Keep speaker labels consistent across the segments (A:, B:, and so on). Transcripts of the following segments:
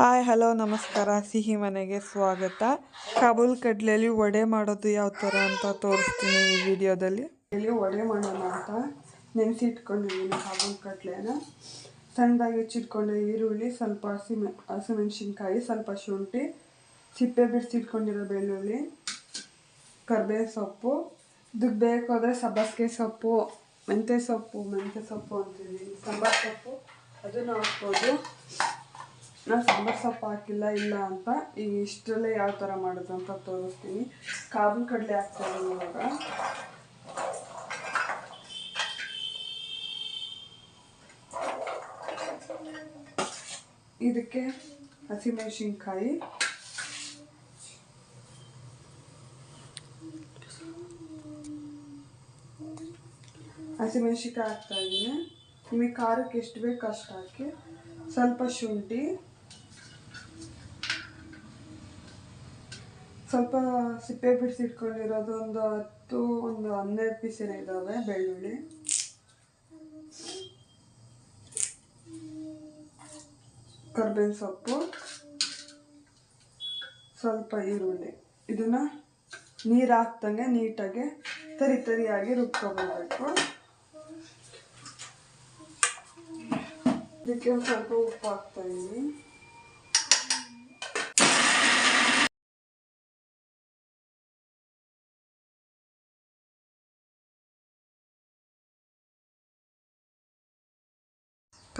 A: Hi, hello, ನಮಸ್ಕಾರ. ಸಿಹಿ ಮನೆಗೆ ಸ್ವಾಗತ. ಕಾಬೂಲ್ ಕಡ್ಲೆಯಲ್ಲಿ ವಡೆ ಮಾಡೋದು ಯಾವ ಥರ ಅಂತ ತೋರಿಸ್ತೀನಿ ಈ ವಿಡಿಯೋದಲ್ಲಿ. ಇಲ್ಲಿ ವಡೆ ಮಾಡೋಣ ಅಂತ ನೆನೆಸಿಟ್ಕೊಂಡಿದ್ದೀನಿ ಕಾಬೂಲ್ ಕಡ್ಲೆನ. ಸಣ್ಣದಾಗಿ ಹೆಚ್ಚಿಟ್ಕೊಂಡೆ ಈರುಳ್ಳಿ, ಸ್ವಲ್ಪ ಹಸಿಮೆ, ಹಸಿಮೆಣಸಿನ್ಕಾಯಿ, ಸ್ವಲ್ಪ ಶುಂಠಿ, ಸಿಪ್ಪೆ ಬಿಡಿಸಿಟ್ಕೊಂಡಿರೋ ಬೆಳ್ಳುಳ್ಳಿ ಕರ್ಬೇವು ಸೊಪ್ಪು ಇದಕ್ಕೆ ಬೇಕಾದರೆ ಸಬ್ಬಸಿಗೆ ಸೊಪ್ಪು, ಮೆಂತ್ಯ ಸೊಪ್ಪು ಮೆಂತ್ಯ ಸೊಪ್ಪು ಅಂತಿದ್ದೀನಿ. ಸಾಂಬಾರು ಸೊಪ್ಪು, ಅದನ್ನು ಹಾಕ್ಬೋದು. ನಾನು ಸಾಂಬಾರು ಸೊಪ್ಪು ಹಾಕಿಲ್ಲ, ಇಲ್ಲ ಅಂತ ಈಗ ಇಷ್ಟರಲ್ಲೇ ಯಾವ ಥರ ಮಾಡೋದು ಅಂತ ತೋರಿಸ್ತೀನಿ. ಕಾಬೂಲ್ ಕಡಲೆ ಹಾಕ್ತಾರೆ ಇವಾಗ. ಇದಕ್ಕೆ ಹಸಿಮೆಣಸಿನ್ಕಾಯಿ. ಹಸಿಮೆಣ್ಸಿನ್ಕಾಯಿ ಹಾಕ್ತಾ ಇದ್ದೀನಿ. ನಿಮಗೆ ಖಾರಕ್ಕೆ ಎಷ್ಟು ಬೇಕು ಅಷ್ಟು ಹಾಕಿ. ಸ್ವಲ್ಪ ಶುಂಠಿ. ಸ್ವಲ್ಪ ಸಿಪ್ಪೆ ಬಿಡಿಸಿಟ್ಕೊಂಡಿರೋದು ಒಂದು ಹತ್ತು, ಒಂದು ಹನ್ನೆರಡು ಪೀಸಿನ ಇದ್ದಾವೆ ಬೆಳ್ಳುಳ್ಳಿ. ಕರ್ಬೇವಿನ ಸೊಪ್ಪು. ಸ್ವಲ್ಪ ಈರುಳ್ಳಿ. ಇದನ್ನ ನೀರು ಹಾಕ್ದಂಗೆ ನೀಟಾಗಿ ತರಿ ತರಿಯಾಗಿ ರುಬ್ಕೊಬರ್ಬೇಕು. ಇದಕ್ಕೆ ಸ್ವಲ್ಪ ಉಪ್ಪು ಹಾಕ್ತಾ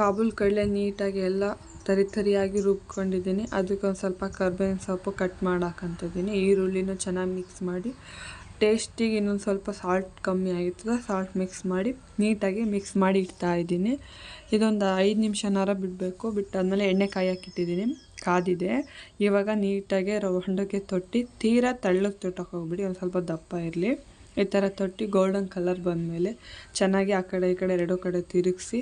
A: ಕಾಬೂಲ್ ಕಡಲೆ ನೀಟಾಗಿ ಎಲ್ಲ ತರಿ ತರಿಯಾಗಿ ರುಬ್ಕೊಂಡಿದ್ದೀನಿ. ಅದಕ್ಕೆ ಒಂದು ಸ್ವಲ್ಪ ಕರ್ಬೇವಿನ ಸೊಪ್ಪು ಕಟ್ ಮಾಡಾಕಂತಿದ್ದೀನಿ. ಈರುಳ್ಳಿನೂ ಚೆನ್ನಾಗಿ ಮಿಕ್ಸ್ ಮಾಡಿ. ಟೇಸ್ಟಿಗೆ ಇನ್ನೊಂದು ಸ್ವಲ್ಪ ಸಾಲ್ಟ್ ಕಮ್ಮಿ ಆಗಿರ್ತದೆ. ಸಾಲ್ಟ್ ಮಿಕ್ಸ್ ಮಾಡಿ ನೀಟಾಗಿ ಮಿಕ್ಸ್ ಮಾಡಿ ಇಡ್ತಾ ಇದ್ದೀನಿ. ಇದೊಂದು ಐದು ನಿಮಿಷನಾರ ಬಿಡಬೇಕು. ಬಿಟ್ಟಾದಮೇಲೆ ಎಣ್ಣೆ ಕಾಯಕ್ಕಿಟ್ಟಿದ್ದೀನಿ ಕಾದಿದೆ. ಇವಾಗ ನೀಟಾಗಿ ರೌಂಡಕ್ಕೆ ತೊಟ್ಟಿ ತೀರಾ ತಳ್ಳಕ್ಕೆ ತೊಟ್ಟಕ್ಕೆ ಹೋಗ್ಬಿಡಿ. ಒಂದು ಸ್ವಲ್ಪ ದಪ್ಪ ಇರಲಿ. ಈ ಥರ ತೊಟ್ಟಿ ಗೋಲ್ಡನ್ ಕಲರ್ ಬಂದಮೇಲೆ ಚೆನ್ನಾಗಿ ಆ ಕಡೆ ಈ ಕಡೆ ಎರಡೂ ಕಡೆ ತಿರುಗಿಸಿ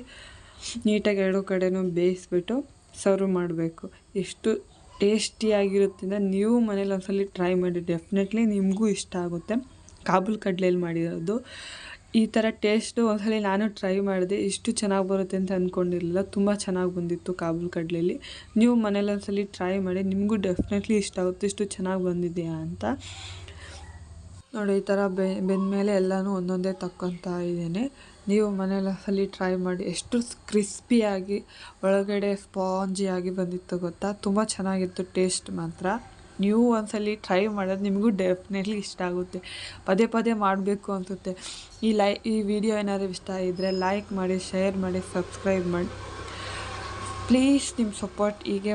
A: ನೀಟಾಗಿ ಎರಡು ಕಡೆನೂ ಬೇಯಿಸ್ಬಿಟ್ಟು ಸರ್ವ್ ಮಾಡಬೇಕು. ಎಷ್ಟು ಟೇಸ್ಟಿಯಾಗಿರುತ್ತೆ ನೀವು ಮನೇಲಿ ಒಂದ್ಸಲ ಟ್ರೈ ಮಾಡಿ. ಡೆಫಿನೆಟ್ಲಿ ನಿಮಗೂ ಇಷ್ಟ ಆಗುತ್ತೆ. ಕಾಬೂಲ್ ಕಡಲೆಯಲ್ಲಿ ಮಾಡಿರೋದು. ಈ ಥರ ಟೇಸ್ಟು ಒಂದ್ಸಲಿ ನಾನು ಟ್ರೈ ಮಾಡಿದೆ. ಇಷ್ಟು ಚೆನ್ನಾಗಿ ಬರುತ್ತೆ ಅಂತ ಅಂದ್ಕೊಂಡಿರಲಿಲ್ಲ ತುಂಬ ಚೆನ್ನಾಗಿ ಬಂದಿತ್ತು ಕಾಬೂಲ್ ಕಡಲೆಯಲ್ಲಿ ನೀವು ಮನೇಲಿ ಒಂದ್ಸಲ ಟ್ರೈ ಮಾಡಿ. ನಿಮಗೂ ಡೆಫಿನೆಟ್ಲಿ ಇಷ್ಟ ಆಗುತ್ತೆ. ಇಷ್ಟು ಚೆನ್ನಾಗಿ ಬಂದಿದೆಯಾ ಅಂತ. ನೋಡಿ, ಈ ಥರ ಬೆಂದಮೇಲೆ ಎಲ್ಲನೂ ಒಂದೊಂದೇ ತಕ್ಕೊತಾ ಇದ್ದೇನೆ ನೀವು ಮನೇಲಿ ಟ್ರೈ ಮಾಡಿ, ಎಷ್ಟು ಕ್ರಿಸ್ಪಿಯಾಗಿ ಒಳಗಡೆ ಸ್ಪಾಂಜಿಯಾಗಿ ಬಂದಿತ್ತು ಗೊತ್ತಾ? ತುಂಬ ಚೆನ್ನಾಗಿತ್ತು ಟೇಸ್ಟ್ ಮಾತ್ರ. ನೀವು ಒಂದ್ಸಲಿ ಟ್ರೈ ಮಾಡೋದು ನಿಮಗೂ ಡೆಫಿನೆಟ್ಲಿ ಇಷ್ಟ ಆಗುತ್ತೆ. ಪದೇ ಪದೇ ಮಾಡಬೇಕು ಅನಿಸುತ್ತೆ. ಈ ಲೈ, ಈ ವಿಡಿಯೋ ಏನಾದರೂ ಇಷ್ಟ ಇದ್ದರೆ ಲೈಕ್ ಮಾಡಿ ಶೇರ್ ಮಾಡಿ ಸಬ್ಸ್ಕ್ರೈಬ್ ಮಾಡಿ. ಪ್ಲೀಸ್ ನಿಮ್ಮ ಸಪೋರ್ಟ್ ಹೀಗೆ